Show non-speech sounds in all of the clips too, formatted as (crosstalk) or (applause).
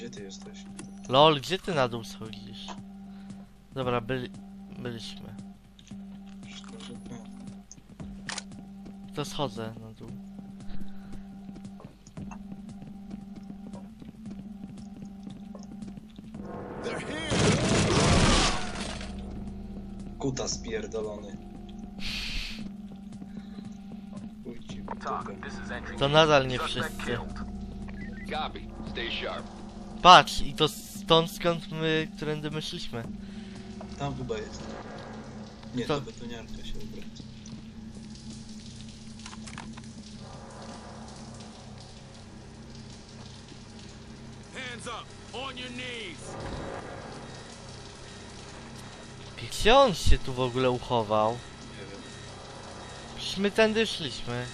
Gdzie ty jesteś? Lol, gdzie ty na dół schodzisz? Dobra, byli... byliśmy. To schodzę na dół. Kuta spierdolony. W dupę. entry. To nadal nie wszyscy. Copy. Stay sharp. Patrz, i to stąd skąd my, którędy my szliśmy. Tam chyba jest. Nie, To- to betoniarka się obraca. Hands up, on your knees. Gdzie on się tu w ogóle uchował? Nie wiem. Przecież my tędy szliśmy.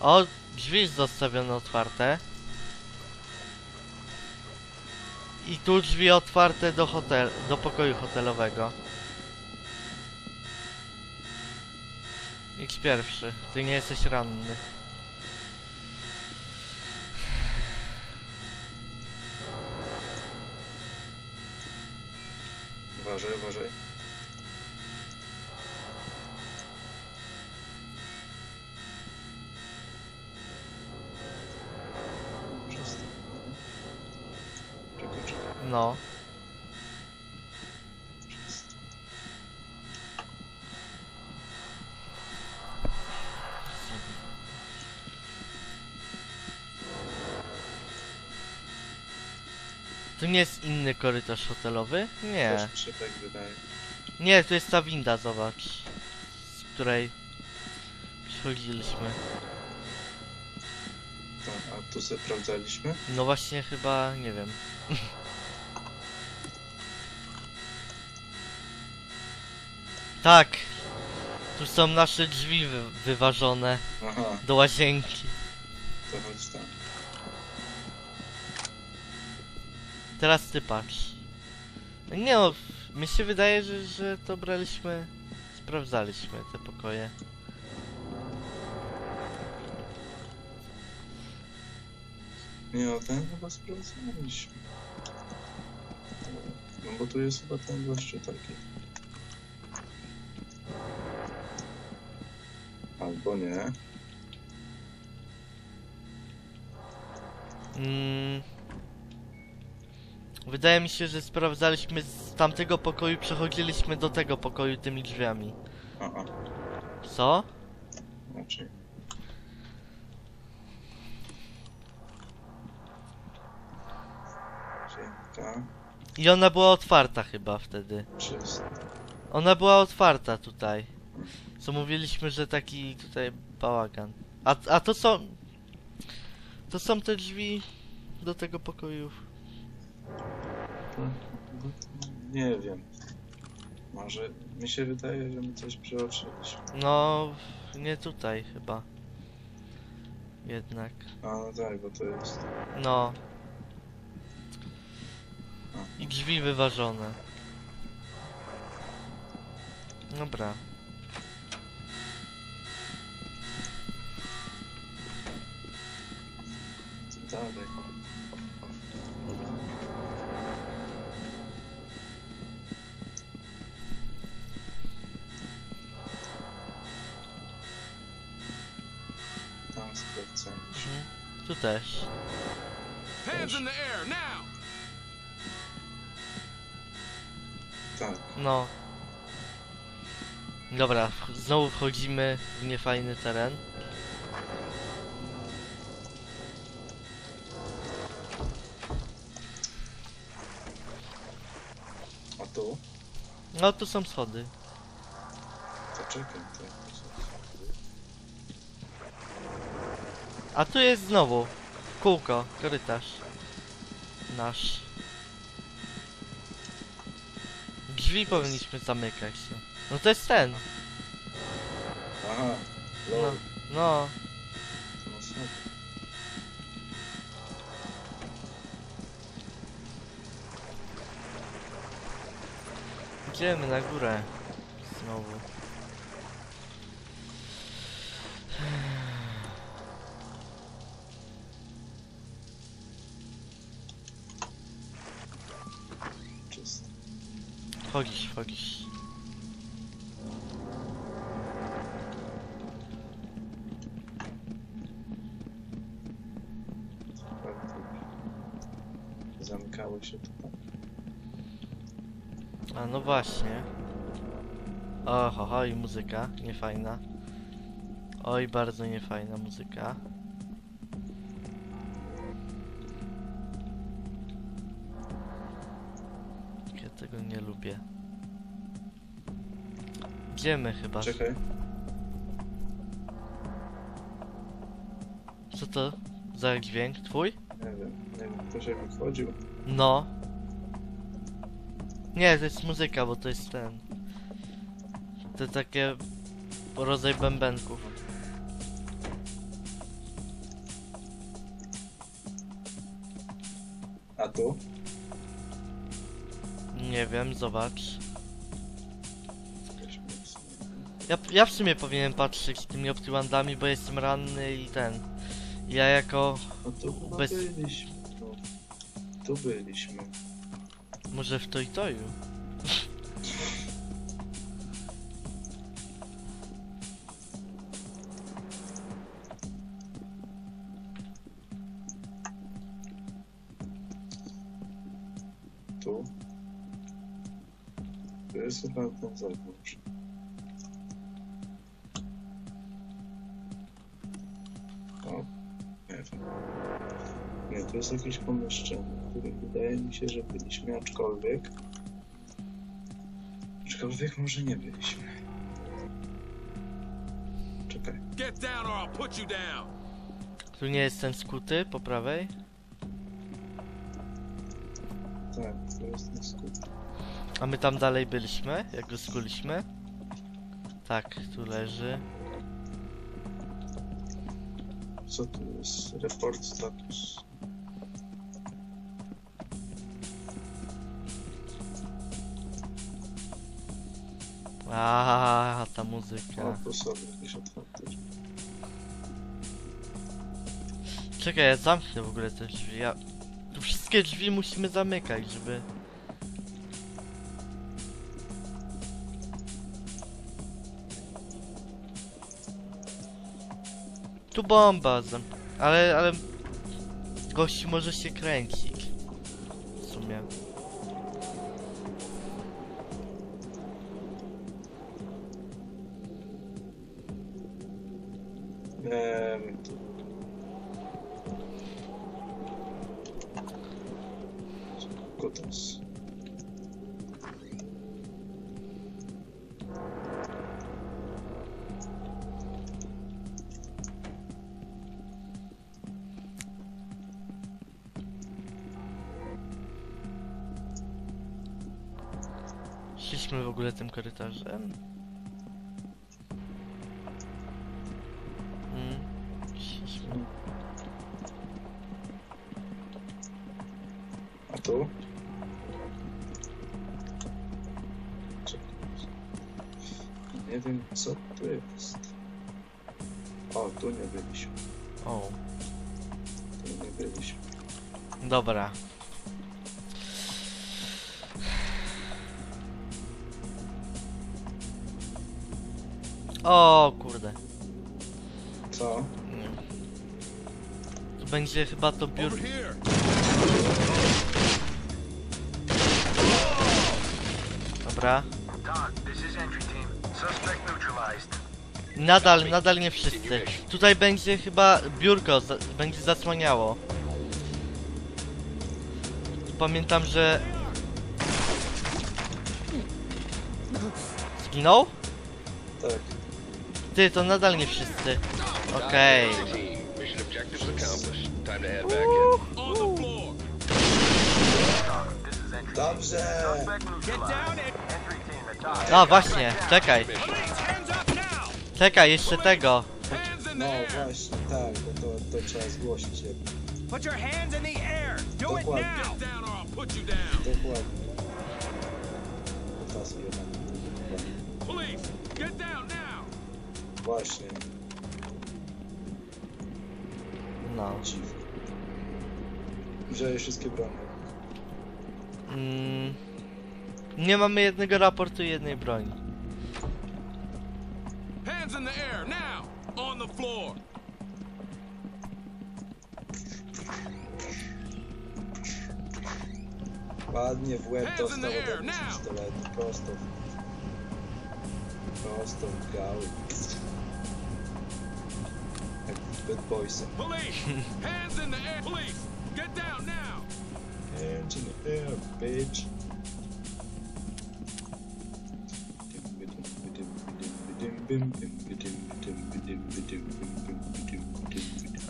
O, drzwi zostawione otwarte. I tu drzwi otwarte do hotel, do pokoju hotelowego. Idź pierwszy, ty nie jesteś ranny. No. Tu nie jest inny korytarz hotelowy? Nie. Też mi się tak wydaje. Nie, to jest ta winda, zobacz. Z której przychodziliśmy. Tak, a tu sprawdzaliśmy? No właśnie chyba, nie wiem. (laughs) tak. Tu są nasze drzwi wy wyważone Aha, do łazienki. to chodź tam. Teraz ty patrz. No Nie no, mi się wydaje, że, że to braliśmy, sprawdzaliśmy te pokoje. Nie, o ten chyba sprawdzaliśmy. No bo tu jest chyba ten gościu taki. Albo nie. Mm. Wydaje mi się, że sprawdzaliśmy z tamtego pokoju, przechodziliśmy do tego pokoju tymi drzwiami. Aha, Co? znaczy. I ona była otwarta chyba wtedy. czysto. Ona była otwarta tutaj. Co mówiliśmy, że taki tutaj bałagan. A, a to są... To są te drzwi do tego pokoju. Nie wiem. Może mi się wydaje, że my coś przeoczyliśmy. No, nie tutaj chyba. Jednak. A no tak, bo to jest. No. I drzwi wyważone. Dobra. Tam. Mhm. Tu też. Hands in the air now. Tak, No. Dobra, znowu wchodzimy w niefajny teren. No, tu są schody. To czekaj, to A tu jest znowu kółko, korytarz. Nasz. Drzwi powinniśmy zamykać. No, no to jest ten. Aha, no. no Idziemy na górę. Znowu. Czysto. Fogiś. No właśnie. Oho, ho, i muzyka, niefajna. Oj, bardzo niefajna muzyka. Ja tego nie lubię. Idziemy chyba. Czekaj. Co to za dźwięk? Twój? Nie wiem, nie wiem, ktoś jak wchodził. No. Nie, to jest muzyka, bo to jest ten. To takie rodzaj bębenków. A tu? Nie wiem, zobacz. Ja, ja w sumie powinienem patrzeć z tymi optiwandami, bo jestem ranny i ten. Ja jako. No tu Bez- byliśmy. No. Tu byliśmy. Może w to i toju. Tu. Tu jest chyba zewnątrz. To jest jakieś pomieszczenie, w którym wydaje mi się, że byliśmy, aczkolwiek... Aczkolwiek może nie byliśmy. Czekaj. Get down or I'll put you down. Tu nie jest ten skuty po prawej. Tak, to jest na skup. A my tam dalej byliśmy, jak go skuliśmy. Tak, tu leży. Co tu jest? Report status. A ta muzyka. jakieś otwarte drzwi. Czekaj, ja zamknę w ogóle te drzwi. Ja... Tu wszystkie drzwi musimy zamykać, żeby... Tu bomba, zam... ale, ale... Gościu może się kręcić. W sumie. Szliśmy w ogóle tym korytarzem? Mm, szliśmy. A tu? Nie wiem, co tu jest. O, tu nie byliśmy. O, Tu nie byliśmy. dobra. O kurde. Co? Nie. Tu będzie chyba to biur... Dobra. Nadal, nadal nie wszyscy. Tutaj będzie chyba biurko, za, będzie zasłaniało. Pamiętam, że... Zginął? Tak. Ty, to nadal nie wszyscy. Okej. Entry team. Mission objectives accomplished. Time to head back in. On the floor. Doc, this is entry team. Dobrze! A, właśnie, czekaj. police. Hands up now. Czekaj, jeszcze tego. No właśnie, tak, bo to, to trzeba zgłosić je. Put your hands in the air. Do it Dokładnie. now. Get down or I'll put you down. Dokładnie. Police, get down. Właśnie, No. dziwne. Wziąłeś wszystkie broni. Mm, Nie mamy jednego raportu i jednej broni. Hands in the air, now! On the floor! Ładnie w łeb dostał ode mnie pistoletu. Prosto. Prosto w gały. Boysach. Police! Hands in the air! Police! Get down now! Hands in the air, bitch.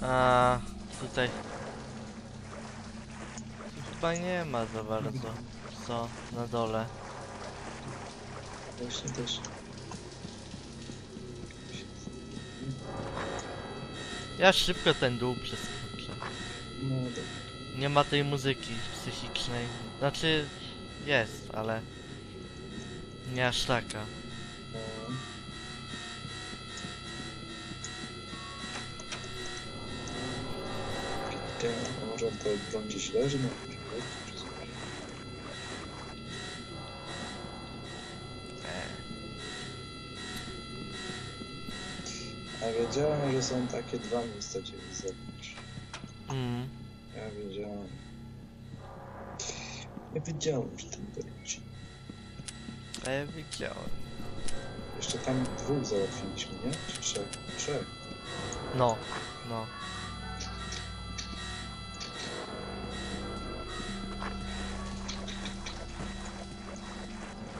A tutaj. Tu chyba nie ma za bardzo. Co na dole. Właśnie też. Ja szybko ten dół przeskoczę. No dobra. Nie ma tej muzyki psychicznej. Znaczy jest, ale nie aż taka. No. A może to broń gdzieś leży przykład? czy coś? A wiedziałem, że są takie dwa miejsca, gdzie zewnątrz. Mm. Ja wiedziałem. Ja wiedziałem, że ten będzie. A ja widziałem. Jeszcze tam dwóch załatwiliśmy, nie? Czy trzech? Trzech. No, no.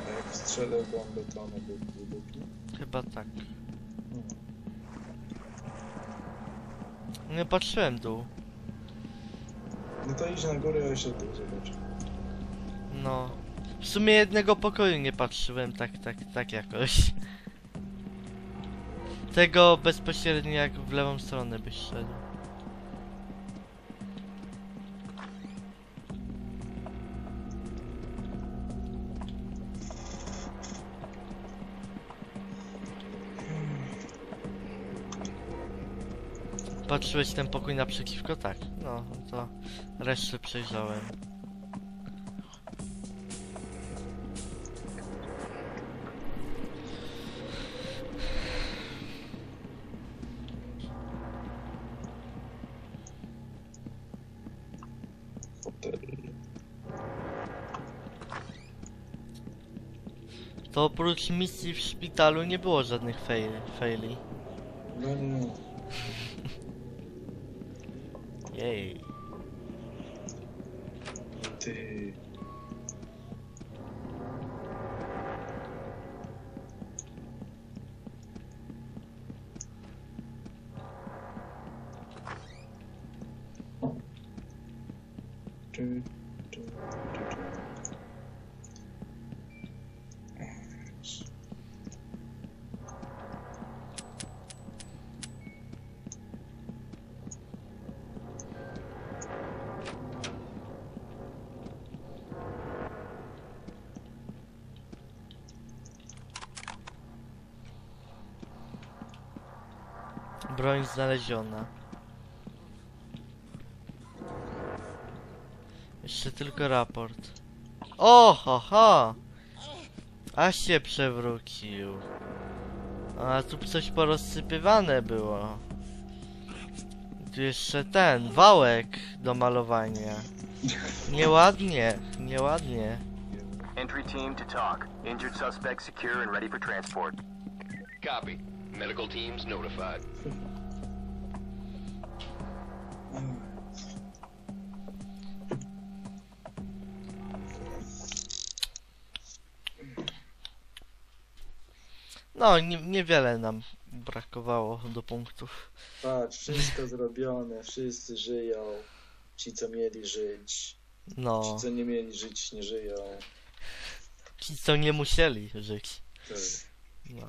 A jak strzelę bombę, to one by wybuchną? Chyba tak. Nie patrzyłem dół. No to idź na górę, ja się tu zobaczę. No. W sumie jednego pokoju nie patrzyłem tak, tak, tak jakoś. Tego bezpośrednio jak w lewą stronę byś szedł. Patrzyłeś ten pokój naprzeciwko? Tak. No, to resztę przejrzałem. To oprócz misji w szpitalu nie było żadnych fail, faili. No nie. Jej. Ty. Tu, Broń znaleziona. Jeszcze tylko raport. O, ho, ho! Aż się przewrócił. A tu coś porozsypywane było. Tu jeszcze ten, wałek do malowania. Nieładnie, nieładnie. Entry team to talk. Injured suspect secure and ready for transport. Copy. Medical teams notified. No, nie, niewiele nam brakowało do punktów. Patrz, wszystko zrobione, wszyscy żyją. Ci, co mieli żyć. No, Ci, co nie mieli żyć, nie żyją. ci co nie musieli żyć. Tak. No.